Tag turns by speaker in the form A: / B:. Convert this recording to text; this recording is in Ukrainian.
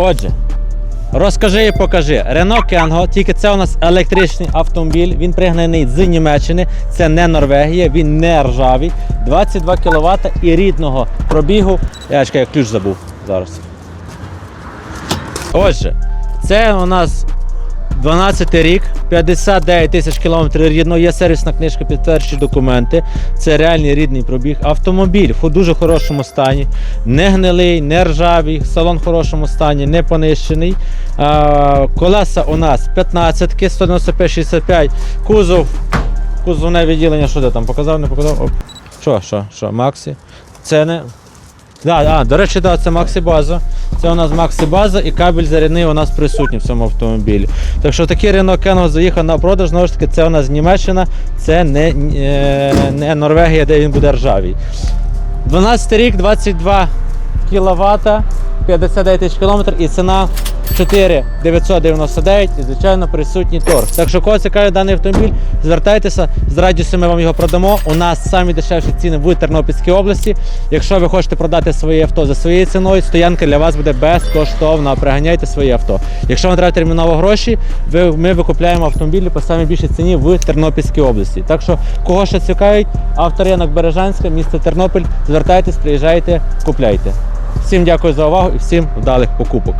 A: Отже, розкажи і покажи. Рено Кенго, тільки це у нас електричний автомобіль. Він пригнаний з Німеччини. Це не Норвегія, він не ржавий. 22 кВт і рідного пробігу. Я чекаю, ключ забув зараз. Отже, це у нас 12 рік, 59 тисяч кілометрів рідно, є сервісна книжка, підтверджуючі документи. Це реальний рідний пробіг. Автомобіль в дуже хорошому стані, не гнилий, не ржавий, салон в хорошому стані, не понищений. Колеса у нас 15, 195-65, кузов, кузовне відділення, що ти там показав, не показав? Оп. Що, що, що, Максі? Це не. Да, до речі, да, це Максі База. Це у нас максибаза і кабель зарядний у нас присутній в цьому автомобілі. Так що такий ринок Kangoo заїхав на продаж, знову ж таки, це у нас Німеччина, це не, е, не Норвегія, де він буде ржавий. 12 рік, 22 кВт, 59 тисяч кілометрів і ціна 4 999 і, звичайно, присутній торг. Так що, кого цікавить даний автомобіль, звертайтеся, з радістю ми вам його продамо. У нас самі дешевші ціни в Тернопільській області. Якщо ви хочете продати своє авто за своєю ціною, стоянка для вас буде безкоштовна. Приганяйте своє авто. Якщо вам треба терміново гроші, ви, ми викупляємо автомобілі по самій більшій ціні в Тернопільській області. Так що, кого ще цікавить, авторинок Бережанська, місто Тернопіль, звертайтесь, приїжджайте, купляйте. Всім дякую за увагу і всім вдалих покупок.